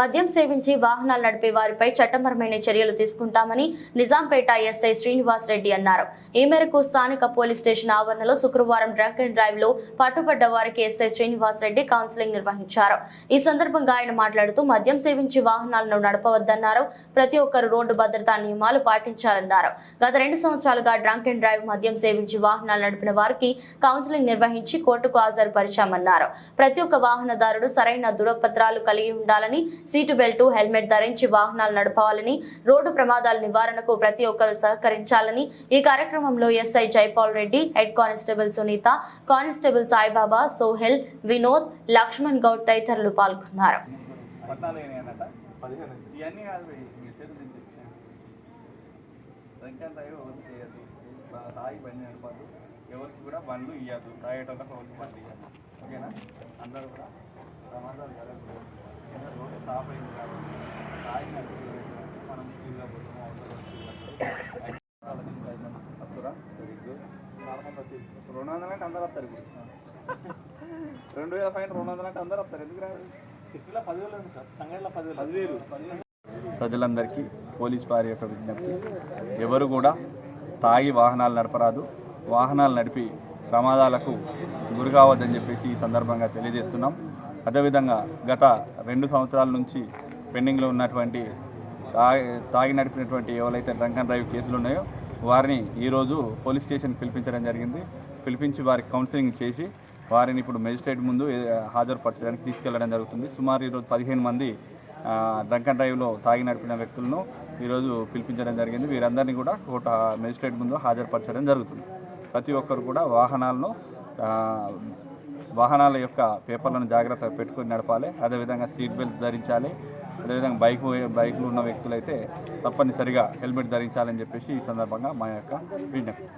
మద్యం సేవించి వాహనాలు నడిపే వారిపై చట్టపరమైన చర్యలు తీసుకుంటామని నిజాంపేట ఎస్ఐ శ్రీనివాస్ రెడ్డి అన్నారు. ఈ మేరకు స్థానిక పోలీస్ స్టేషన్ ఆవరణలో శుక్రవారం డ్రంక్ అండ్ డ్రైవ్లో పట్టుబడ్డ వారికి ఎస్ఐ శ్రీనివాస్ రెడ్డి కౌన్సిలింగ్ నిర్వహించారు. ఈ సందర్భంగా ఆయన మాట్లాడుతూ మద్యం సేవించి వాహనాలను నడపవద్దన్నారు. ప్రతి ఒక్కరు రోడ్డు భద్రతా నియమాలు పాటించాలన్నారు. గత రెండు సంవత్సరాలుగా డ్రంక్ అండ్ డ్రైవ్ మద్యం సేవించి వాహనాలు నడిపిన వారికి కౌన్సిలింగ్ నిర్వహించి కోర్టుకు హాజరుపరిచామన్నారు. ప్రతి ఒక్క వాహనదారుడు సరైన దురపత్రాలు కలిగి ఉండాలని సీటు బెల్ట్ హెల్మెట్ ధరించి వాహనాలు నడపాలని రోడ్డు ప్రమాదాల నివారణకు ప్రతి ఒక్కరూ సహకరించాలని ఈ కార్యక్రమంలో SI Jaipal Reddy head constable Sunitha constable Saibaba Sohail Vinod Laxman Goud తదితరులు పాల్గొన్నారు ఎవరికి కూడా బండ్లు ఇవ్వద్దు తాగేటోళ్ళకి బండ్లు ఇవ్వద్దు ఓకేనా అందరూ కూడా ప్రమాదాలు కాబట్టి మనం పోతాము రెండు వందలు అంటే అందరూ వస్తారు ఇప్పుడు. రెండు వేల ఫైన్ రెండు వందలు అంటే అందరూ వస్తారు. ఎందుకు రాదు? సిటీలో పదివేలు ఉంది సార్. సంగతిలో పదివేలు? పదివేలు. ప్రజలందరికీ పోలీస్ వారి యొక్క విజ్ఞప్తి ఎవరు కూడా తాగి వాహనాలు నడపరాదు. వాహనాలు నడిపి ప్రమాదాలకు గురి కావద్దని చెప్పేసి ఈ సందర్భంగా తెలియజేస్తున్నాం. అదేవిధంగా గత రెండు సంవత్సరాల నుంచి పెండింగ్లో ఉన్నటువంటి తాగి తాగి నడిపినటువంటి ఎవరైతే డ్రంక్ అండ్ డ్రైవ్ కేసులు ఉన్నాయో వారిని ఈరోజు పోలీస్ స్టేషన్ పిలిపించడం జరిగింది. పిలిపించి వారికి కౌన్సిలింగ్ చేసి వారిని ఇప్పుడు మెజిస్ట్రేట్ ముందు హాజరుపరచడానికి తీసుకెళ్ళడం జరుగుతుంది. సుమారు ఈరోజు పదిహేను మంది డ్రంక్ అండ్ డ్రైవ్లో తాగి నడిపిన వ్యక్తులను ఈరోజు పిలిపించడం జరిగింది. వీరందరినీ కూడా కోర్టు మెజిస్ట్రేట్ ముందు హాజరుపరచడం జరుగుతుంది. ప్రతి ఒక్కరు కూడా వాహనాలను వాహనాల యొక్క పేపర్లను జాగ్రత్తగా పెట్టుకొని నడపాలి. అదేవిధంగా సీట్ బెల్ట్ ధరించాలి. అదేవిధంగా బైక్ బైక్లు ఉన్న వ్యక్తులైతే తప్పనిసరిగా హెల్మెట్ ధరించాలని చెప్పేసి ఈ సందర్భంగా మా యొక్క విజ్ఞప్తి.